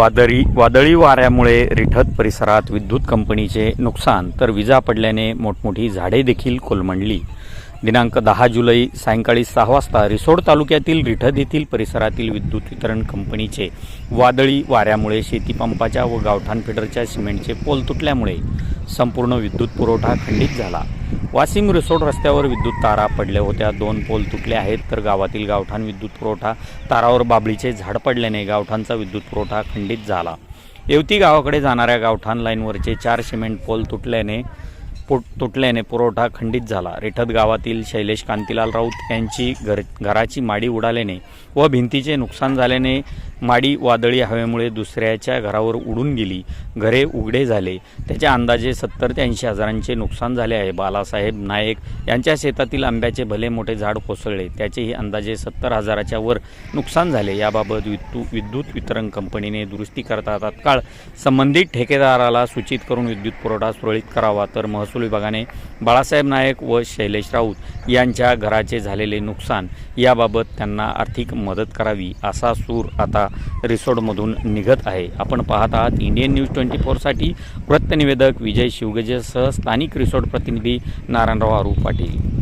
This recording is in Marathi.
वादळी वादळी वाऱ्यामुळे रिठत परिसरात विद्युत कंपनीचे नुकसान तर विजा पडल्याने मोठमोठी झाडे देखील कोलमडली. दिनांक दहा जुलै सायंकाळी सहा वाजता रिसोड तालुक्यातील रिठद येथील परिसरातील विद्युत वितरण कंपनीचे वादळी वाऱ्यामुळे शेतीपंपाच्या व गावठाण फिडरच्या सिमेंटचे पोल तुटल्यामुळे संपूर्ण विद्युत पुरवठा खंडित झाला. वाशिम रिसोड रस्त्यावर विद्युत तारा पडल्या होत्या. दोन पोल तुटले आहेत तर गावातील गावठाण विद्युत पुरवठा तारावर बाबळीचे झाड पडल्याने गावठाणचा विद्युत पुरवठा खंडित झाला. येवती गावाकडे जाणाऱ्या गावठाण लाईनवरचे चार सिमेंट पोल तुटल्याने पुट तुटल्याने पुरवठा खंडित झाला. रिठत गावातील शैलेश कांतीलाल राऊत यांची घर घराची माडी उडाल्याने व भिंतीचे नुकसान झाल्याने माडी वादळी हवेमुळे दुसऱ्याच्या घरावर उडून गेली. घरे उघडे झाले. त्याच्या अंदाजे सत्तर ते ऐंशी हजारांचे नुकसान झाले आहे. बालासाहेब नाईक यांच्या शेतातील आंब्याचे भले मोठे झाड कोसळले त्याचेही अंदाजे सत्तर हजाराच्या वर नुकसान झाले. याबाबत विद्यु विद्युत वितरण कंपनीने दुरुस्ती करता तात्काळ संबंधित ठेकेदाराला सूचित करून विद्युत पुरवठा सुरळीत करावा. तर महसूल विभागाने बाळासाहेब नाईक व शैलेश राऊत यांच्या घराचे झालेले नुकसान याबाबत त्यांना आर्थिक मदत करावी असा सूर आता रिसोडमधून निघत आहे. आपण पाहत आहात इंडियन न्यूज ट्वेंटी फोरसाठी वृत्तनिवेदक विजय शिवगजेसह स्थानिक रिसोड प्रतिनिधी नारायणराव आरू पाटील.